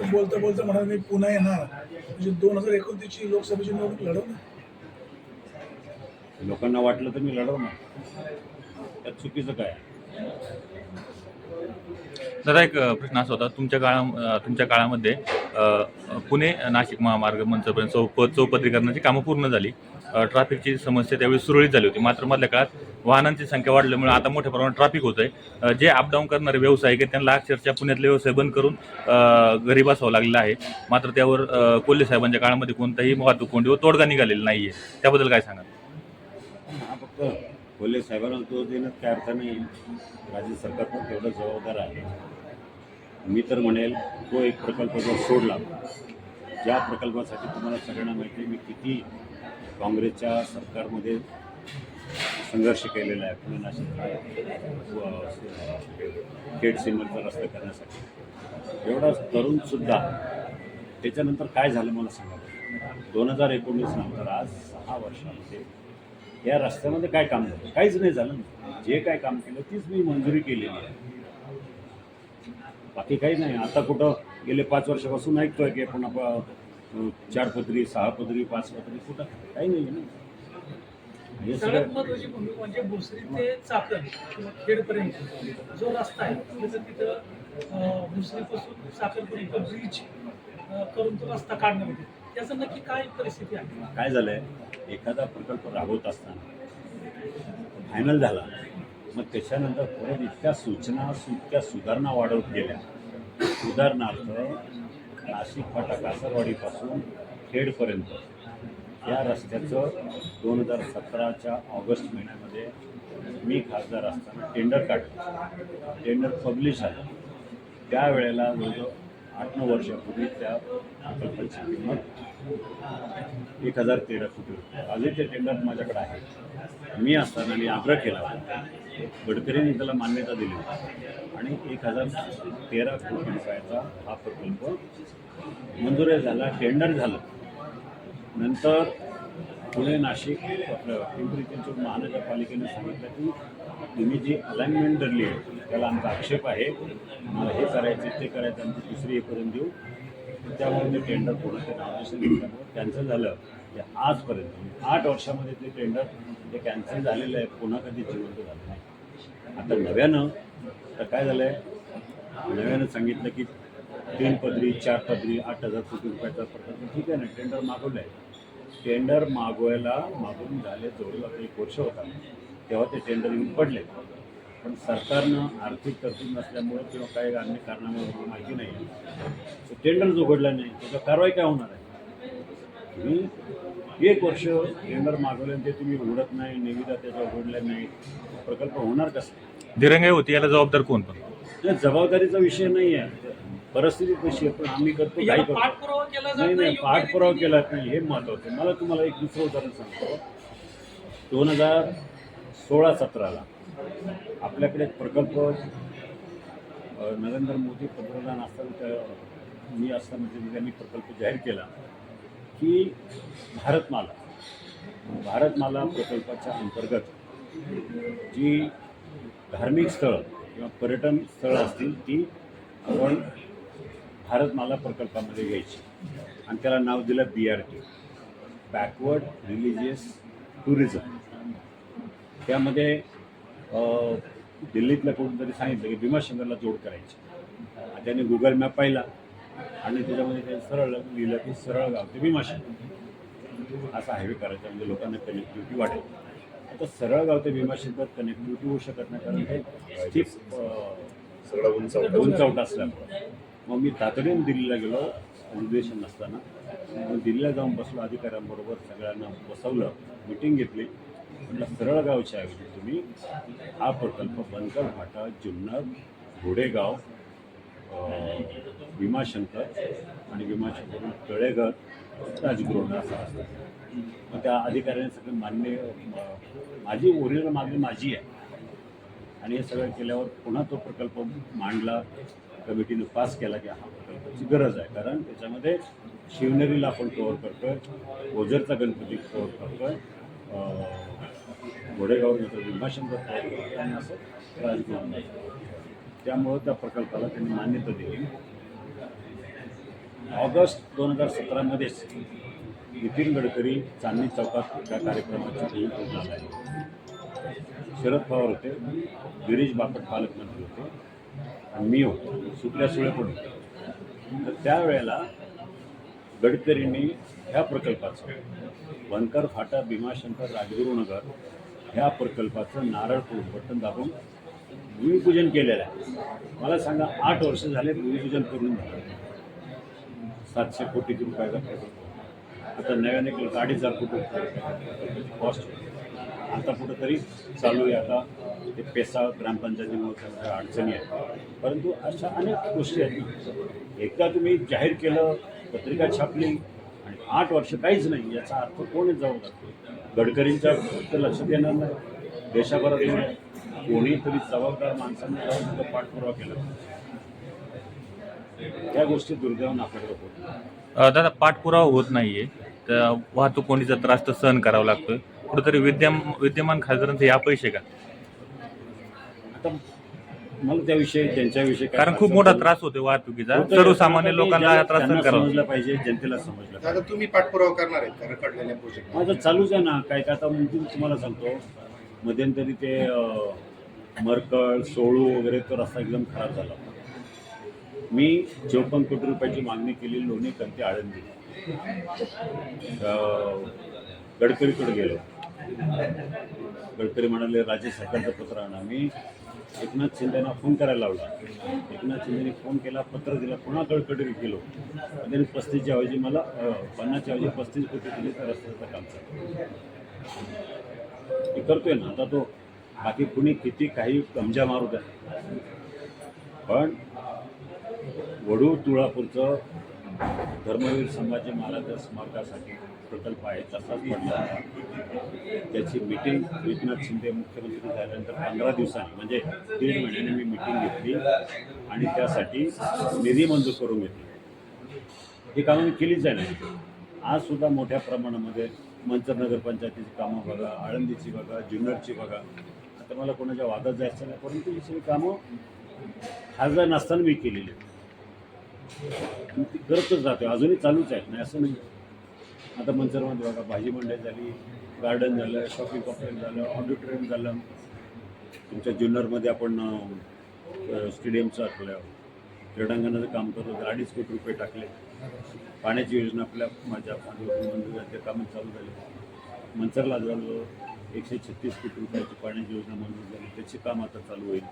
तर बोलता बोलता म्हणाले मी पुन्हा येणार. म्हणजे दोन हजार एकोणतीसची लोकसभेची निवडणूक लढवणार. लोकांना वाटलं तर मी लढवणार. त्यात चुकीचं काय? दादा एक प्रश्न असा होता. तुमच्या काळा तुमच्या काळामध्ये पुणे नाशिक महामार्ग मंचपर्यंत चौप चौपदरीकरणाची कामं पूर्ण झाली. ट्रॅफिकची समस्या त्यावेळी सुरळीत झाली होती. मात्र मधल्या काळात वाहनांची संख्या वाढल्यामुळे आता मोठ्या प्रमाणात ट्रॅफिक होत आहे जे अपडाऊन करणारे व्यावसायिक आहेत त्यांना अक्षरशः पुण्यातले व्यवसाय बंद करून घरी बसावं लागलेलं आहे. मात्र त्यावर कोल्हे साहेबांच्या काळामध्ये कोणताही वाहतूक कोंडी व तोडगा निघालेला नाही आहे त्याबद्दल काय सांगा हा फक्त कोल्हे साहेबांना तो देण्यात काय अर्थ नाही राज्य सरकार पण तेवढं जबाबदार आहे. मी तर म्हणेल तो एक प्रकल्प जर सोडला ज्या प्रकल्पासाठी तुम्हाला सगळ्यांना माहिती आहे मी किती काँग्रेसच्या सरकारमध्ये संघर्ष केलेला आहे. पुणे नाशिक थेट सिमेंटचा रस्ता करण्यासाठी. एवढा तरुणसुद्धा त्याच्यानंतर काय झालं मला सांगा दोन हजार एकोणीस नंतर आज सहा वर्षामध्ये या रस्त्यामध्ये काय काम झालं? काहीच नाही झालं ना. जे काय काम केलं तीच मी मंजुरी केलेली आहे. बाकी काही नाही. आता कुठं गेले पाच वर्षापासून ऐकतोय की आपण आपण चार पदरी सहा पदरी पाच पदरी कुठं? काही नाही ना. हे सगळ्यात सगळं महत्वाची भूमिका म्हणजे भोसरी ते चाकण किंवा खेडपर्यंत. जो रस्ता आहे तिथं तिथं अं, भोसरीपासून चाकणपर्यंत ब्रिज करून तो रस्ता काढणार होते त्याचं नक्की काय परिस्थिती आहे? काय झालंय? एखादा प्रकल्प राबवत असताना फायनल झाला मग त्याच्यानंतर परत इतक्या सूचना इतक्या सुधारणा वाढवत गेल्या. उदाहरणार्थ नाशिक फाटा कासरवाडीपासून खेडपर्यंत. या रस्त्याचं दोन हजार सतराच्या ऑगस्ट महिन्यामध्ये मी खासदार असताना टेंडर काढलं. टेंडर पब्लिश झालं. त्यावेळेला जवळजवळ आठ नऊ वर्षापूर्वी त्या प्रकल्पाची किंमत एक हजार तेरा कोटी रुपये. आजही ते टेंडर माझ्याकडे आहे मी असताना मी आग्रह केला होता. गडकरींनी त्याला मान्यता दिली होती. आणि एक हजार तेरा कोटी रुपयाचा हा प्रकल्प मंजूर झाला टेंडर झालं. नंतर पुणे नाशिक आपलं पिंपरी चिंचवड महानगरपालिकेने सांगितलं की तुम्ही जी अलाइनमेंट धरली आहे त्याला आमचा आक्षेप आहे. आम्हाला हे करायचं ते करायचं आमची दुसरी हे करून देऊ. त्यामुळे मी टेंडर पूर्ण ते नावाशी घेतल्यामुळे कॅन्सल झालं. ते आजपर्यंत म्हणजे आठ वर्षामध्ये ते टेंडर ते कॅन्सल झालेलं आहे. पुन्हा कधी जिवंत झालं नाही. आता नव्यानं तर काय झालं आहे नव्यानं सांगितलं की तीन पदरी चार पदरी आठ हजार कोटी रुपयाचा प्रकल्प. ठीक आहे ना टेंडर मागवलं आहे टेंडर मागवायला मागून झाले जवळ आता एक वर्ष होता तेव्हा ते टेंडर येऊन पडले. पण सरकारनं आर्थिक तरतूद नसल्यामुळे किंवा काही अन्य कारणामुळे माहिती नाही. तो टेंडरच उघडला नाही त्याच्यावर कारवाई काय होणार आहे? तुम्ही एक वर्ष टेंडर मागवलं ते तुम्ही उघडत नाही निविदा त्याच्या उघडल्या नाही. प्रकल्प होणार कसा? दिरंगाई होती याला जबाबदार कोण पण? या जबाबदारीचा विषय नाही आहे परिस्थिती कशी आहे पण आम्ही करतो काही करतो नाही नाही पाठपुरावा. केला नाही हे महत्वाचं आहे. मला तुम्हाला एक दुसरं उदाहरण सांगतो दोन हजार सोळा सतराला आपल्याकडे एक प्रकल्प नरेंद्र मोदी पंतप्रधान असताना मी असताना त्यांनी त्यांनी प्रकल्प जाहीर केला की भारतमाला भारतमाला प्रकल्पाच्या अंतर्गत जी धार्मिक स्थळं किंवा पर्यटन स्थळं असतील ती आपण भारतमाला प्रकल्पामध्ये घ्यायची. आणि त्याला नाव दिलं B R T backward religious tourism त्यामध्ये दिल्लीतल्या कोणतरी सांगितलं की भीमाशंकरला जोड करायची. त्याने गुगल मॅप पाहिला. आणि त्याच्यामध्ये ते सरळ लिहिलं की सरळ गाव ते भीमाशंकर. असा हायवे करायचा म्हणजे लोकांना कनेक्टिव्हिटी वाटेल आता सरळ गाव ते भीमाशंकर कनेक्टिव्हिटी होऊ शकत नाही कारण ते स्टिप उंचावट असल्यामुळे. मग मी तातडीने दिल्लीला गेलो. अधिवेशन नसताना. मग दिल्लीला जाऊन बसलो. अधिकाऱ्यांबरोबर सगळ्यांना बसवलं. मिटिंग घेतली. म्हटलं सरळ गावच्या ऐवजी तुम्ही. हा प्रकल्प बनकर फाटा जुन्नर घोडेगाव विमाशंकर भीमाशंकर आणि विमाशंकर तळेघर राजगृह असं असतं. मग त्या अधिकाऱ्याने सगळं मान्य माझी ओरिजिनल मागणी माझी आहे. आणि हे सगळं केल्यावर पुन्हा तो प्रकल्प मांडला. कमिटीने पास केला की हा प्रकल्पाची गरज आहे. कारण त्याच्यामध्ये शिवनेरीला आपण कव्हर करतोय ओझरचा गणपती कव्हर करतोय घोडेगावनंतर घोडेगाव भीमाशंकर कव्हर करतोय आणि असं राजगृह त्यामुळं त्या प्रकल्पाला त्यांनी मान्यता दिली. ऑगस्ट दोन हजार सतरामध्येच नितीन गडकरी चांदणी चौकात या कार्यक्रमाची शरद पवार होते गिरीश बापट पालकमंत्री होते आणि मी होतो. सुटल्या सुळे पण तर त्यावेळेला गडकरींनी ह्या प्रकल्पाचं वनकर फाटा भीमाशंकर राजगुरुनगर ह्या प्रकल्पाचं नारळ बटन दाबून भूमिपूजन केलेलं आहे. मला सांगा आठ वर्ष झाले भूमिपूजन करून झालं. सातशे कोटी रुपयाचा प्रकल्प आता नव्याने केलं अडीच हजार कोटी कॉस्ट आता कुठंतरी चालू आहे. आता म्हणजे ते पेसा ग्रामपंचायतीमुळे त्यांच्या अडचणी आहेत. परंतु अशा अनेक गोष्टी आहेत. एकदा तुम्ही जाहीर केलं पत्रिका छापली आणि आठ वर्ष काहीच नाही याचा अर्थ कोण जबाबदार? गडकरींच्या फक्त लक्षात येणार नाही. देशाभरात नाही कोणीतरी जबाबदार माणसांनी जाऊन पाठपुरावा केला. त्या गोष्टी दुर्दैवानं आपल्याकडे होत दादा पाठपुरावा होत नाहीये. तर वाहतूक कोणीचा त्रास तर सहन करावा लागतोय. कुठेतरी विद्यम विद्यमान खासदारांचे या पैसे का? आता मला त्याविषयी त्यांच्याविषयी काय कारण खूप मोठा त्रास होतो वाहतुकीचा. होतोय. सर्वसामान्य लोकांना हा त्रास सहन त्यांना करावा समजलं पाहिजे जनतेला समजलं पाहिजे. आता तुम्ही पाठपुरावा करणार आहेत का रखडलेल्या प्रोजेक्ट माझं चालूच आहे ना काय काय आता म्हणजे तुम्हाला सांगतो. मध्यंतरी ते अं, मरकळ सोळू वगैरे तो रस्ता एकदम खराब झाला. मी चौपन्न कोटी रुपयाची मागणी केली लोणी कंती आळंदी. अं, गडकरीकडे गेलो. गडकरी म्हणाले राज्य सरकारचं पत्र आणा. मी एकनाथ शिंदेना फोन करायला लावला. एकनाथ शिंदेने फोन केला पत्र दिला पुन्हा गडकरी गेलो. आणि त्यांनी पस्तीसच्या ऐवजी मला पन्नासच्या ऐवजी पस्तीस कोटी दिली तर रस्त्याचं काम चालू. मी करतोय ना आता तो बाकी कुणी किती काही कमजा मारू द्या. पण वडू तुळापूरचं धर्मवीर संभाजी महाराज स्मारकासाठी प्रकल्प आहे तसाच म्हटला त्याची मीटिंग एकनाथ शिंदे मुख्यमंत्री झाल्यानंतर पंधरा दिवसांनी म्हणजे दीड महिन्याने मी मिटिंग घेतली आणि त्यासाठी निधी मंजूर करून घेतली. ही कामं मी केलीच आहे नाही आज सुद्धा मोठ्या प्रमाणामध्ये मंचर नगरपंचायतीची कामं बघा आळंदीची बघा जुन्नरची बघा. आता मला कोणाच्या वादात जायचं नाही परंतु ही सगळी कामं खासदार नसताना मी केलेली आहेत. ती करतच राहते. अजूनही चालूच आहेत. नाही असं नाही. आता मंचरमध्ये बघा भाजी मंडई झाली गार्डन झालं शॉपिंग कॉम्प्लेक्स झालं ऑडिटोरियम झालं. तुमच्या जुन्नरमध्ये आपण स्टेडियमचं आपलं क्रीडांगणाचं काम करतो अडीच कोटी रुपये टाकले. पाण्याची योजना आपल्या माझ्या मंजूर कामं चालू झाले. मंचरला जवळजवळ एकशे छत्तीस कोटी रुपयाची पाण्याची योजना मंजूर झाली. त्याचे काम आता चालू होईल.